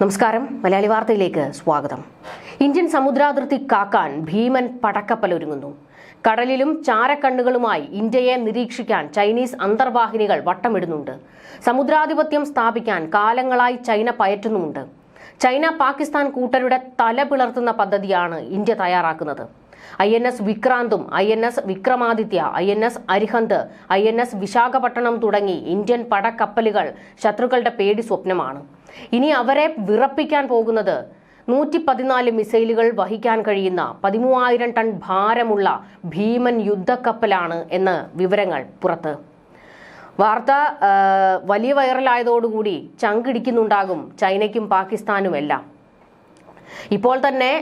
നമസ്കാരം. മലയാളി വാർത്തയിലേക്ക് സ്വാഗതം. ഇന്ത്യൻ സമുദ്രാതിർത്തി കാക്കാൻ ഭീമൻ പടക്കപ്പൽ ഒരുങ്ങുന്നു കടലിലും ചാരക്കണ്ണുകളുമായി ഇന്ത്യയെ നിരീക്ഷിക്കാൻ ചൈനീസ് അന്തർവാഹിനികൾ വട്ടമിടുന്നുണ്ട്. സമുദ്രാധിപത്യം സ്ഥാപിക്കാൻ കാലങ്ങളായി ചൈന പയറ്റുന്നുമുണ്ട്. ചൈന പാകിസ്ഥാൻ കൂട്ടരുടെ തല പിളർത്തുന്ന പദ്ധതിയാണ് ഇന്ത്യ തയ്യാറാക്കുന്നത്. I N S വിക്രാന്തും I N S Vikramaditya I N S Arihant I N S Visakhapatnam തുടങ്ങി ഇന്ത്യൻ പടക്കപ്പലുകൾ ശത്രുക്കളുടെ പേടി സ്വപ്നമാണ്. ഇനി അവരെ വിറപ്പിക്കാൻ പോകുന്നത് നൂറ്റി പതിനാല് മിസൈലുകൾ വഹിക്കാൻ കഴിയുന്ന പതിമൂവായിരം ടൺ ഭാരമുള്ള ഭീമൻ യുദ്ധക്കപ്പലാണ് എന്ന് വിവരങ്ങൾ പുറത്ത്. വാർത്ത വലിയ വൈറലായതോടുകൂടി ചങ്കിടിക്കുന്നുണ്ടാകും ചൈനയ്ക്കും പാകിസ്ഥാനും എല്ലാം ഇപ്പോൾ തന്നെ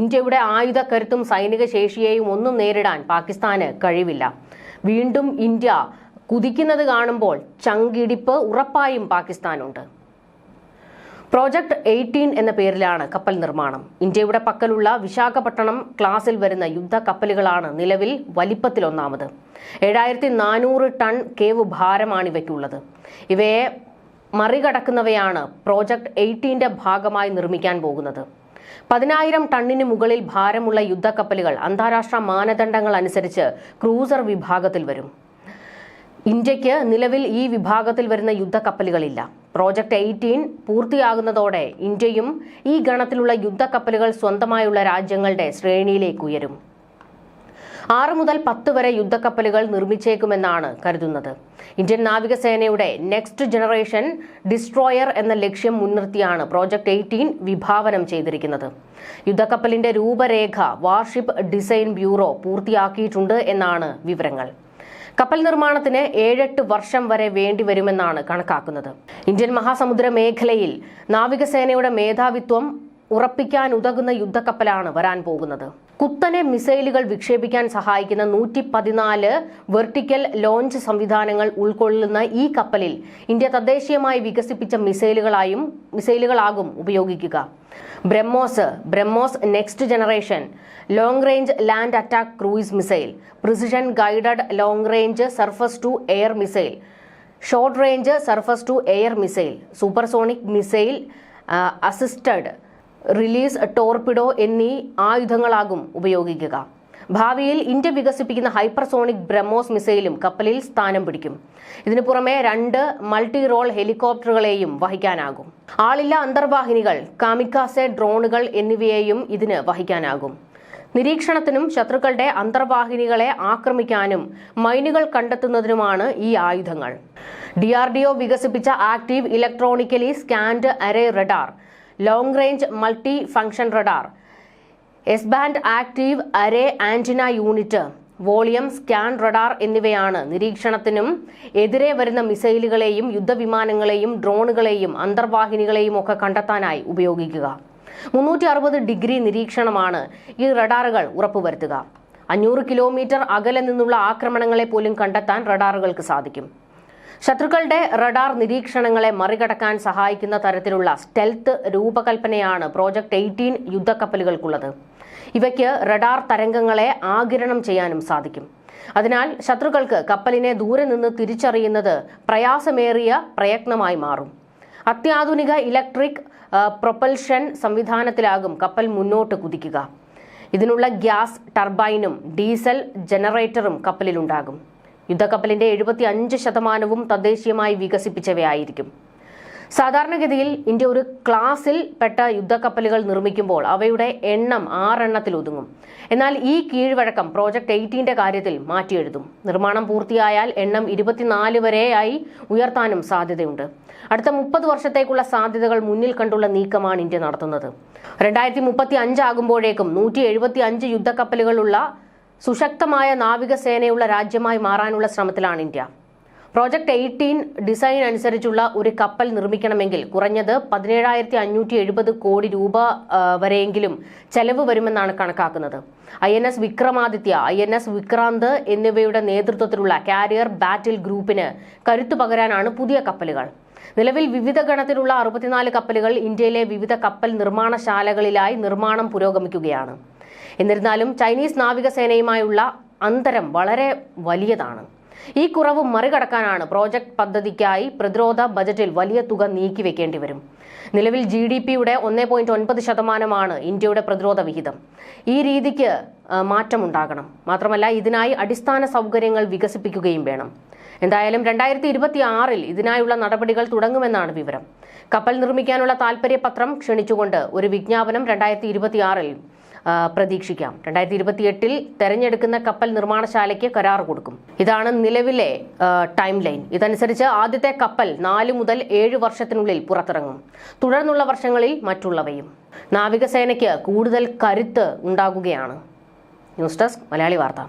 ഇന്ത്യയുടെ ആയുധക്കരുത്തും സൈനിക ശേഷിയെയും ഒന്നും നേരിടാൻ പാകിസ്ഥാന് കഴിവില്ല. വീണ്ടും ഇന്ത്യ കുതിക്കുന്നത് കാണുമ്പോൾ ചങ്കിടിപ്പ് ഉറപ്പായും പാകിസ്ഥാനുണ്ട്. പ്രോജക്ട് എയ്റ്റീൻ എന്ന പേരിലാണ് കപ്പൽ നിർമ്മാണം. ഇന്ത്യയുടെ പക്കലുള്ള വിശാഖപട്ടണം ക്ലാസിൽ വരുന്ന യുദ്ധ കപ്പലുകളാണ് നിലവിൽ വലിപ്പത്തിലൊന്നാമത്. ഏഴായിരത്തി നാനൂറ് ടൺ കേവ് ഭാരമാണ് ഇവയ്ക്കുള്ളത്. ഇവയെ മറികടക്കുന്നവയാണ് പ്രോജക്ട് എയ്റ്റീന്റെ ഭാഗമായി നിർമ്മിക്കാൻ പോകുന്നത്. പതിനായിരം ടണ്ണിന് മുകളിൽ ഭാരമുള്ള യുദ്ധക്കപ്പലുകൾ അന്താരാഷ്ട്ര മാനദണ്ഡങ്ങൾ അനുസരിച്ച് ക്രൂസർ വിഭാഗത്തിൽ വരും. ഇന്ത്യയ്ക്ക് നിലവിൽ ഈ വിഭാഗത്തിൽ വരുന്ന യുദ്ധക്കപ്പലുകളില്ല. പ്രോജക്റ്റ് എയ്റ്റീൻ പൂർത്തിയാകുന്നതോടെ ഇന്ത്യയും ഈ ഗണത്തിലുള്ള യുദ്ധക്കപ്പലുകൾ സ്വന്തമായുള്ള രാജ്യങ്ങളുടെ ശ്രേണിയിലേക്ക് ഉയരും. ആറ് മുതൽ പത്ത് വരെ യുദ്ധക്കപ്പലുകൾ നിർമ്മിച്ചേക്കുമെന്നാണ് കരുതുന്നത്. ഇന്ത്യൻ നാവികസേനയുടെ നെക്സ്റ്റ് ജനറേഷൻ ഡിസ്ട്രോയർ എന്ന ലക്ഷ്യം മുൻനിർത്തിയാണ് പ്രോജക്ട് എയ്റ്റീൻ വിഭാവനം ചെയ്തിരിക്കുന്നത്. യുദ്ധക്കപ്പലിന്റെ രൂപരേഖ വാർഷിപ്പ് ഡിസൈൻ ബ്യൂറോ പൂർത്തിയാക്കിയിട്ടുണ്ട് എന്നാണ് വിവരങ്ങൾ. കപ്പൽ നിർമ്മാണത്തിന് ഏഴെട്ട് വർഷം വരെ വേണ്ടിവരുമെന്നാണ് കണക്കാക്കുന്നത്. ഇന്ത്യൻ മഹാസമുദ്ര മേഖലയിൽ നാവികസേനയുടെ മേധാവിത്വം ഉറപ്പിക്കാനുതകുന്ന യുദ്ധക്കപ്പലാണ് വരാൻ പോകുന്നത്. കുത്തനെ മിസൈലുകൾ വിക്ഷേപിക്കാൻ സഹായിക്കുന്ന നൂറ്റി പതിനാല് വെർട്ടിക്കൽ ലോഞ്ച് സംവിധാനങ്ങൾ ഉൾക്കൊള്ളുന്ന ഈ കപ്പലിൽ ഇന്ത്യ തദ്ദേശീയമായി വികസിപ്പിച്ച മിസൈലുകളായും മിസൈലുകളാകും ഉപയോഗിക്കുക. BrahMos BrahMos next generation long range land attack cruise missile precision guided long range surface to air missile short range surface to air missile supersonic missile assisted release torpedo എന്നീ ആയുധങ്ങളാകും ഉപയോഗിക്കുക. ഭാവിയിൽ ഇന്ത്യ വികസിപ്പിക്കുന്ന ഹൈപ്പർസോണിക് ബ്രഹ്മോസ് മിസൈലും കപ്പലിൽ സ്ഥാനം പിടിക്കും. ഇതിനു പുറമെ രണ്ട് മൾട്ടി റോൾ ഹെലികോപ്റ്ററുകളെയും വഹിക്കാനാകും. ആളില്ല അന്തർവാഹിനികൾ കാമിക്കാസെ ഡ്രോണുകൾ എന്നിവയെയും ഇതിന് വഹിക്കാനാകും. നിരീക്ഷണത്തിനും ശത്രുക്കളുടെ അന്തർവാഹിനികളെ ആക്രമിക്കാനും മൈനുകൾ കണ്ടെത്തുന്നതിനുമാണ് ഈ ആയുധങ്ങൾ. ഡി വികസിപ്പിച്ച active electronically scanned array radar long range multi function radar S band active array antenna unit volume scan radar എന്നിവയാണ്. നിരീക്ഷണത്തിനും എതിരെ വരുന്ന മിസൈലുകളെയും യുദ്ധവിമാനങ്ങളെയും ഡ്രോണുകളെയും അന്തർവാഹിനികളെയും ഒക്കെ കണ്ടെത്താനായി ഉപയോഗിക്കുക. മുന്നൂറ്റി അറുപത് ഡിഗ്രി നിരീക്ഷണമാണ് ഈ റഡാറുകൾ ഉറപ്പുവരുത്തുക. അഞ്ഞൂറ് കിലോമീറ്റർ അകലെ നിന്നുള്ള ആക്രമണങ്ങളെ പോലും കണ്ടെത്താൻ റഡാറുകൾക്ക് സാധിക്കും. ശത്രുക്കളുടെ റഡാർ നിരീക്ഷണങ്ങളെ മറികടക്കാൻ സഹായിക്കുന്ന തരത്തിലുള്ള സ്റ്റെൽത്ത് രൂപകൽപ്പനയാണ് പ്രോജക്ട് എയ്റ്റീൻ യുദ്ധക്കപ്പലുകൾക്കുള്ളത്. ഇവയ്ക്ക് റഡാർ തരംഗങ്ങളെ ആകിരണം ചെയ്യാനും സാധിക്കും. അതിനാൽ ശത്രുക്കൾക്ക് കപ്പലിനെ ദൂരെ നിന്ന് തിരിച്ചറിയുന്നത് പ്രയാസമേറിയ പ്രയത്നമായി മാറും. അത്യാധുനിക ഇലക്ട്രിക് പ്രൊപ്പൽഷൻ സംവിധാനത്തിലാകും കപ്പൽ മുന്നോട്ട് കുതിക്കുക. ഇതിനുള്ള ഗ്യാസ് ടർബൈനും ഡീസൽ ജനറേറ്ററും കപ്പലിലുണ്ടാകും. യുദ്ധക്കപ്പലിന്റെ എഴുപത്തി അഞ്ച് ശതമാനവും തദ്ദേശീയമായി വികസിപ്പിച്ചവയായിരിക്കും. സാധാരണഗതിയിൽ ഇന്ത്യ ഒരു ക്ലാസിൽ പെട്ട യുദ്ധക്കപ്പലുകൾ നിർമ്മിക്കുമ്പോൾ അവയുടെ എണ്ണം ആറെണ്ണത്തിൽ ഒതുങ്ങും. എന്നാൽ ഈ കീഴ്വഴക്കം പ്രോജക്ട് എയ്റ്റീന്റെ കാര്യത്തിൽ മാറ്റിയെഴുതും. നിർമ്മാണം പൂർത്തിയായാൽ എണ്ണം ഇരുപത്തിനാല് വരെയായി ഉയർത്താനും സാധ്യതയുണ്ട്. അടുത്ത മുപ്പത് വർഷത്തേക്കുള്ള സാധ്യതകൾ മുന്നിൽ കണ്ടുള്ള നീക്കമാണ് ഇന്ത്യ നടത്തുന്നത്. രണ്ടായിരത്തി മുപ്പത്തി അഞ്ചാകുമ്പോഴേക്കും നൂറ്റി എഴുപത്തി അഞ്ച് യുദ്ധക്കപ്പലുകളുള്ള സുശക്തമായ നാവികസേനയുള്ള രാജ്യമായി മാറാനുള്ള ശ്രമത്തിലാണ് ഇന്ത്യ. പ്രോജക്ട് എയ്റ്റീൻ ഡിസൈൻ അനുസരിച്ചുള്ള ഒരു കപ്പൽ നിർമ്മിക്കണമെങ്കിൽ കുറഞ്ഞത് പതിനേഴായിരത്തി അഞ്ഞൂറ്റി എഴുപത് കോടി രൂപ വരെയെങ്കിലും ചെലവ് വരുമെന്നാണ് കണക്കാക്കുന്നത്. I N S Vikramaditya I N S Vikrant എന്നിവയുടെ നേതൃത്വത്തിലുള്ള കാരിയർ ബാറ്റിൽ ഗ്രൂപ്പിന് കരുത്തു പകരാനാണ് പുതിയ കപ്പലുകൾ. നിലവിൽ വിവിധ ഗണത്തിലുള്ള അറുപത്തിനാല് കപ്പലുകൾ ഇന്ത്യയിലെ വിവിധ കപ്പൽ നിർമ്മാണശാലകളിലായി നിർമ്മാണം പുരോഗമിക്കുകയാണ്. എന്നിരുന്നാലും ചൈനീസ് നാവികസേനയുമായുള്ള അന്തരം വളരെ വലിയതാണ്. ഈ കുറവ് മറികടക്കാനാണ് പ്രോജക്ട് പദ്ധതിക്കായി പ്രതിരോധ ബജറ്റിൽ വലിയ തുക നീക്കിവെക്കേണ്ടി വരും. നിലവിൽ ജി ഡി പിയുടെ ഒന്നേ പോയിന്റ് ഒൻപത് ശതമാനമാണ് ഇന്ത്യയുടെ പ്രതിരോധ വിഹിതം. ഈ രീതിക്ക് മാറ്റമുണ്ടാകണം. മാത്രമല്ല ഇതിനായി അടിസ്ഥാന സൗകര്യങ്ങൾ വികസിപ്പിക്കുകയും വേണം. എന്തായാലും രണ്ടായിരത്തി ഇരുപത്തി ആറിൽ ഇതിനായുള്ള നടപടികൾ തുടങ്ങുമെന്നാണ് വിവരം. കപ്പൽ നിർമ്മിക്കാനുള്ള താൽപര്യപത്രം ക്ഷണിച്ചുകൊണ്ട് ഒരു വിജ്ഞാപനം രണ്ടായിരത്തി ഇരുപത്തിയാറിൽ പ്രതീക്ഷിക്കാം. രണ്ടായിരത്തി ഇരുപത്തിയെട്ടിൽ തെരഞ്ഞെടുക്കുന്ന കപ്പൽ നിർമ്മാണശാലയ്ക്ക് കരാർ കൊടുക്കും. ഇതാണ് നിലവിലെ ടൈം ലൈൻ ഇതനുസരിച്ച് ആദ്യത്തെ കപ്പൽ നാല് മുതൽ ഏഴ് വർഷത്തിനുള്ളിൽ പുറത്തിറങ്ങും. തുടർന്നുള്ള വർഷങ്ങളിൽ മറ്റുള്ളവയും. നാവികസേനയ്ക്ക് കൂടുതൽ കരുത്ത് ഉണ്ടാകുകയാണ്. ന്യൂസ് ഡെസ്ക് മലയാളി വാർത്ത.